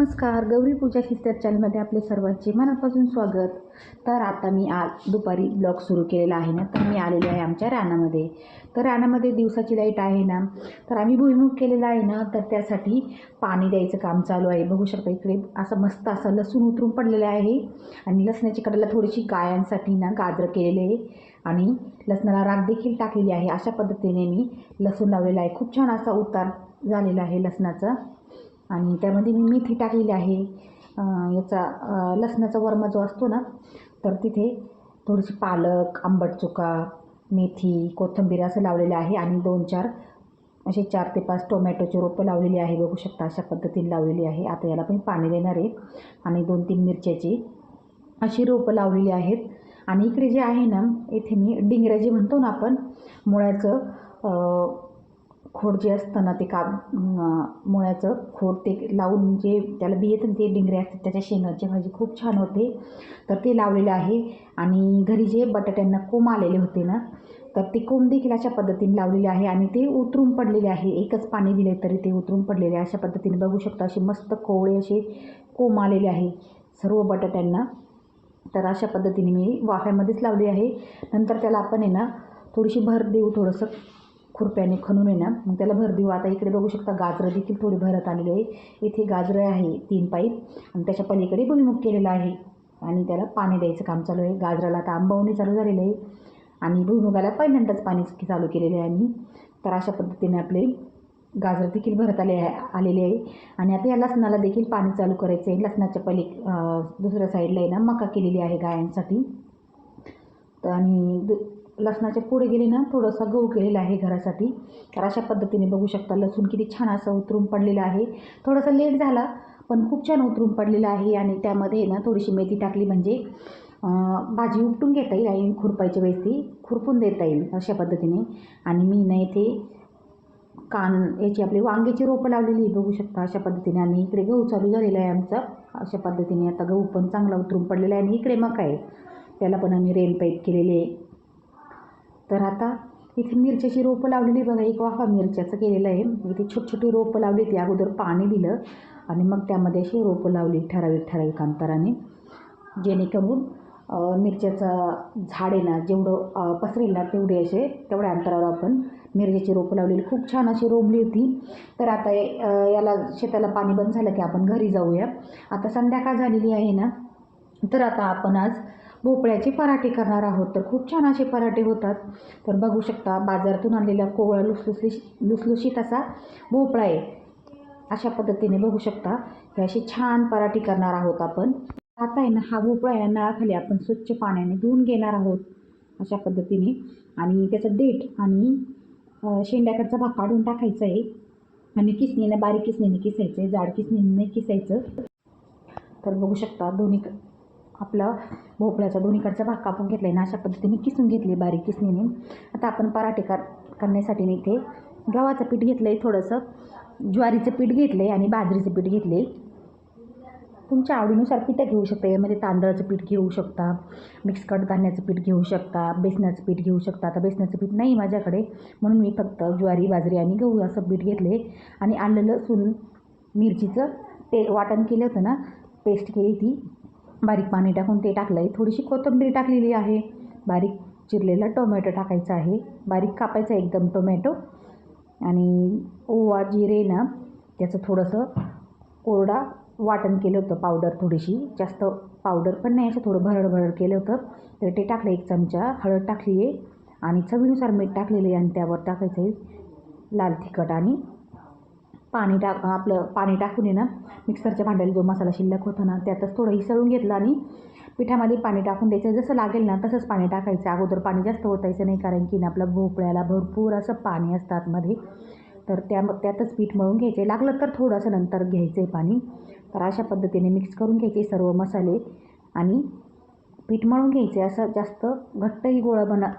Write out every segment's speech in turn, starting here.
नमस्कार गौरी पूजा शिस्तर चॅनलमध्ये आपले सर्वांचे मनापासून स्वागत. तर आता मी आज दुपारी ब्लॉग सुरू केलेला आहे ना तर मी आलेले आहे आमच्या रानामध्ये. तर रानामध्ये दिवसाची लाइट आहे ना तर आम्ही भुईमुग केलेला आहे ना तर त्यासाठी पाणी द्यायचं काम चालू आहे. बघू शकता इकडे असं मस्त असं लसूण उतरून पडलेलं आहे. आणि लसणाची कडेला थोडीशी गायांसाठी ना गाजरं केलेले आहे. आणि लसणाला राग देखील टाकलेली आहे. अशा पद्धतीने मी लसूण लावलेला आहे. खूप छान असा उतार झालेला आहे लसणाचा. आणि त्यामध्ये मी मेथी टाकलेली आहे. याचा लसणाचा वर्म जो असतो ना तर तिथे थोडीशी पालक आंबट चुका मेथी कोथिंबीर असं लावलेलं आहे आणि दोन चार असे चार ते पाच टोमॅटोचे रोपं लावलेली आहे. बघू शकता अशा पद्धतीने लावलेली आहे. आता याला पण पाणी देणार आहे. आणि दोन तीन मिरच्याची अशी रोपं लावलेली आहेत. आणि इकडे जे आहे ना येथे मी डिंगऱ्या जे म्हणतो ना आपण मुळ्याचं खोड जे असतं ना ते का मुळ्याचं खोड ते लावून जे त्याला बी येतं ते डिंगरे असतात त्याच्या शेंगाची भाजी खूप छान होते. तर ते लावलेलं आहे. आणि घरी जे बटाट्यांना कोंब आलेले होते ना तर ते कोंब देखील अशा पद्धतीने लावलेले आहे. आणि ते उतरून पडलेले आहे. एकच पाणी दिले तरी ते उतरून पडलेले अशा पद्धतीने बघू शकता असे मस्त कोवळे असे कोंब आलेले आहे सर्व बटाट्यांना. तर अशा पद्धतीने मी वाफ्यामध्येच लावली आहे. नंतर त्याला आपण आहे ना थोडीशी भर देऊ थोडंसं खुरप्याने खणून आहे ना मग त्याला भर देऊ. आता इकडे बघू शकता गाजरं देखील थोडी भरत आलेली आहे. इथे गाजरं आहे तीन पाईप आणि त्याच्या पलीकडे भुईमुग केलेला आहे. आणि त्याला पाणी द्यायचं काम चालू आहे. गाजराला आता आंबवणी चालू झालेलं आहे. आणि भुईमुगाला पहिल्यांदाच पाणी चालू केलेले आहे आम्ही. तर अशा पद्धतीने आपले गाजर देखील भरत आले आहे आलेले आहे. आणि आता या लसणाला देखील पाणी चालू करायचं आहे. लसणाच्या पली दुसऱ्या साईडला आहे ना मका केलेली आहे गायांसाठी. तर आणि दु लसणाच्या पुढे गेले ना थोडासा गहू केलेला आहे घरासाठी. तर अशा पद्धतीने बघू शकता लसूण किती छान असं उतरून पडलेलं आहे. थोडासा लेट झाला पण खूप छान उतरून पडलेलं आहे. आणि त्यामध्ये ना थोडीशी मेथी टाकली म्हणजे भाजी उपटून घेता येईल आणि खुरपायच्या वेळेस ती खुरपून देता येईल अशा पद्धतीने. आणि मी ना इथे कान याची आपली वांग्याची रोपं लावलेली बघू शकता अशा पद्धतीने. आणि इकडे गहू चालू झालेला आहे आमचा अशा पद्धतीने. आता गहू पण चांगला उतरून पडलेला आहे आणि इकडे मका आहे. त्याला पण आम्ही रेन पाईप केलेले आहे. तर आता इथे मिरच्याची रोपं लावलेली बघा एक वाफा मिरच्याचं केलेलं आहे. इथे छोटी छोटी रोपं लावली ती अगोदर पाणी दिलं आणि मग त्यामध्ये अशी रोपं लावली ठराविक ठराविक अंतराने. जेणेकरून मिरच्याचं झाड आहे ना जेवढं पसरेल ना तेवढे असे तेवढ्या अंतरावर आपण मिरच्याची रोपं लावलेली. खूप छान अशी रोमली होती. तर आता याला शेताला पाणी बंद झालं की आपण घरी जाऊया. आता संध्याकाळ झालेली आहे ना. तर आता आपण आज भोपळ्याचे पराठे करणार आहोत. तर खूप छान असे पराठे होतात. तर बघू शकता बाजारातून आणलेला कोवळा लुसलुसली लुसलुशीत असा भोपळा आहे. अशा पद्धतीने बघू शकता हे असे छान पराठे करणार आहोत आपण. आता आहे ना हा भोपळा आहे नळाखाली आपण स्वच्छ पाण्याने धुवून घेणार आहोत अशा पद्धतीने. आणि त्याचं देठ आणि शेंड्याकडचा भाग काढून टाकायचा आहे. आणि किसणीने बारीक किसणीने किसायचं आहे जाड किसणीने किसायचं. तर बघू शकता दोन्ही आपला भोपळ्याचा दोन्हीकडचा भाग कापून घेतला आहे ना अशा पद्धतीने किसून घेतले बारीक किसणीने. आता आपण पराठे कर करण्यासाठी मी इथे गव्हाचं पीठ घेतलं आहे थोडंसं. ज्वारीचं पीठ घेतलं आहे आणि बाजरीचं पीठ घेतलं आहे तुमच्या आवडीनुसार पिठं घेऊ शकता यामध्ये तांदळाचं पीठ घेऊ शकता मिक्स कडधान्याचं पीठ घेऊ शकता बेसनाचं पीठ घेऊ शकता. आता बेसनाचं पीठ नाही माझ्याकडे म्हणून मी फक्त ज्वारी बाजरी आणि गहू असं पीठ घेतले आणि आलं लसूण मिरचीचं ते वाटण केलं होतं ना पेस्ट केली ती बारीक पाणी टाकून ते टाकलं आहे थोडीशी कोथिंबीर टाकलेली आहे. बारीक चिरलेला टोमॅटो टाकायचा आहे. बारीक कापायचा एकदम टोमॅटो. आणि ओवा जिरे ना त्याचं थोडंसं कोरडा वाटण केलं होतं पावडर थोडीशी. जास्त पावडर पण नाही असं थोडं भरड भरड केलं होतं. तर ते टाकलं एक चमचा. हळद टाकली आहे आणि चवीनुसार मीठ टाकलेलं आहे आणि त्यावर टाकायचं आहे लाल तिखट आणि पाणी टाक आपलं पाणी टाकून आहे ना मिक्सरच्या भांड्याला जो मसाला शिल्लक होता ना त्यातच थोडं हिसळून घेतलं आणि पिठामध्ये पाणी टाकून द्यायचं. जसं लागेल ना तसंच पाणी टाकायचं. अगोदर पाणी जास्त ओतायचं नाही कारण की ना आपलं भोपळ्याला भरपूर असं पाणी असतं आतमध्ये तर त्या त्यातच पीठ मळून घ्यायचे. लागलं तर थोडंसं नंतर घ्यायचं आहे पाणी. तर अशा पद्धतीने मिक्स करून घ्यायचे सर्व मसाले आणि पीठ मळून घ्यायचे. असं जास्त घट्टही गोळा बना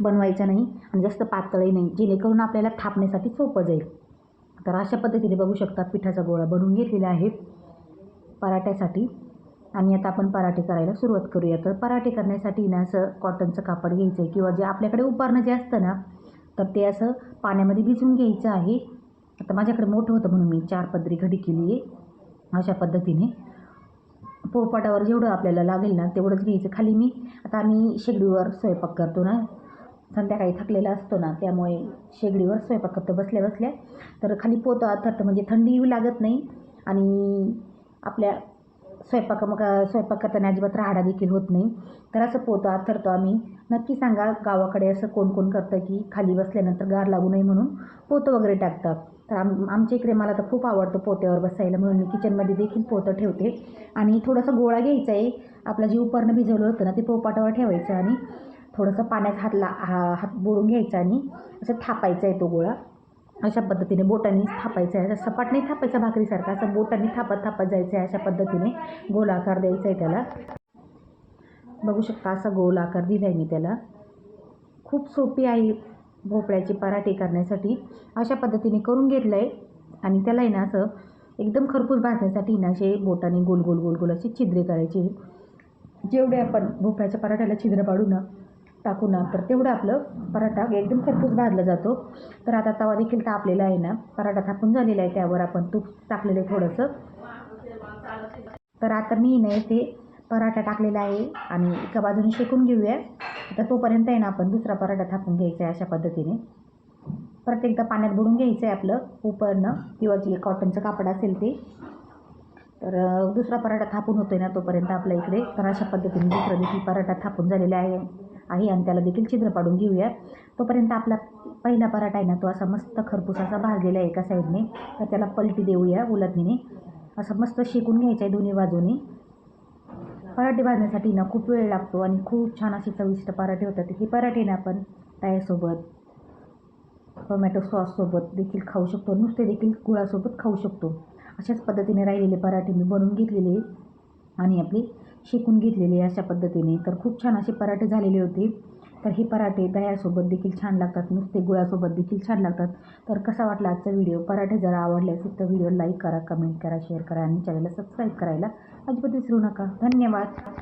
बनवायचा नाही आणि जास्त पातळही नाही. जेणेकरून आपल्याला थापण्यासाठी सोपं जाईल. तर अशा पद्धतीने बघू शकता पिठाचा गोळा बनवून घेतलेला आहे पराठ्यासाठी. आणि आता आपण पराठे करायला सुरुवात करूया. तर पराठे करण्यासाठी ना असं कॉटनचं कापड घ्यायचं आहे किंवा जे आपल्याकडे उपारणं जे असतं ना तर ते असं पाण्यामध्ये भिजवून घ्यायचं आहे. आता माझ्याकडे मोठं होतं म्हणून मी चार पदरी घडी केली आहे. अशा पद्धतीने पोळपाटावर जेवढं आपल्याला लागेल ना तेवढंच घ्यायचं. खाली मी आता आम्ही शेगडीवर स्वयंपाक करतो ना संध्याकाळी थकलेला असतो ना त्यामुळे शेगडीवर स्वयंपाक करतो बसल्या बसल्या. तर खाली पोतं आथरतं म्हणजे थंडीही लागत नाही. आणि आपल्या स्वयंपाक मग स्वयंपाक करताना अजिबात राहाडा देखील होत नाही. तर असं पोतं आथरतो आम्ही. नक्की सांगा गावाकडे असं कोण कोण करतं की खाली बसल्यानंतर गार लागू नये म्हणून. पोतं वगैरे टाकतात. तर आम आमच्या इकडे मला तर खूप आवडतं पोत्यावर बसायला म्हणून मी किचनमध्ये देखील पोतं ठेवते. आणि थोडासा गोळा घ्यायचा आहे. आपला जे उपरणं भिजवलं होतं ना ते पोपाटावर ठेवायचं आणि थोडंसं पाण्यात हात ला हा हात बुडून घ्यायचा आणि असं थापायचा आहे तो गोळा. अशा पद्धतीने बोटांनी थापायचा आहे. असं सपाट नाही थापायचा भाकरीसारखा असं बोटांनी थापत थापत जायचं आहे. अशा पद्धतीने गोल आकार द्यायचा आहे त्याला. बघू शकता असा गोल आकार दिला आहे मी त्याला. खूप सोपी आहे भोपळ्याचे पराठे करण्यासाठी. अशा पद्धतीने करून घेतलं आहे आणि त्याला आहे ना असं एकदम खरपूस भाजण्यासाठी ना असे बोटाने गोल गोल गोल गोल असे छिद्रे करायचे. जेवढे आपण भोपळ्याच्या पराठ्याला छिद्र पाडू ना टाकू ना तर तेवढं आपलं पराठा एकदम खरपूस भाजला जातो. तर आता तवा देखील तापलेला आहे ना पराठा थापून झालेला आहे त्यावर आपण तूप टाकलेलं आहे थोडंसं. तर आता मी नाही ते पराठा टाकलेला आहे आणि एका बाजूने शेकून घेऊया. आता तोपर्यंत आहे ना आपण दुसरा पराठा थापून घ्यायचा आहे अशा पद्धतीने. परत एकदा पाण्यात बुडून घ्यायचं आहे आपलं उपरणं किंवा जे कॉटनचं कापड असेल ते. तर दुसरा पराठा थापून होतो आहे ना तोपर्यंत आपल्या इकडे. तर अशा पद्धतीने दुसरा देखील पराठा थापून झालेला आहे. आहे आणि त्याला देखील छिद्र पाडून घेऊया तोपर्यंत आपला पहिला पराठा आहे ना तो असा मस्त खरपूस असा भाजलेला आहे एका साईडने तर त्याला पलटी देऊया उलटणीने असं मस्त शेकून घ्यायचं आहे दोन्ही बाजूने. पराठे भाजण्यासाठी ना खूप वेळ लागतो आणि खूप छान असे चविष्ट पराठे होतात. हे पराठे ना आपण टायासोबत टोमॅटो सॉससोबत देखील खाऊ शकतो. नुसते देखील गुळासोबत खाऊ शकतो. अशाच पद्धतीने राहिलेले पराठे मी बनवून घेतलेले आणि आपली शिकून घेतलेले अशा पद्धतीने. तर खूप छान असे पराठे झालेले होते. तर हे पराठे दह्यासोबत देखील छान लागतात. नुसते गुळासोबत देखील छान लागतात. तर कसा वाटला आजचा व्हिडिओ? पराठे जर आवडले असेल तर व्हिडिओ लाईक करा कमेंट करा शेअर करा आणि चॅनलला सबस्क्राईब करायला अजिबात विसरू नका. धन्यवाद.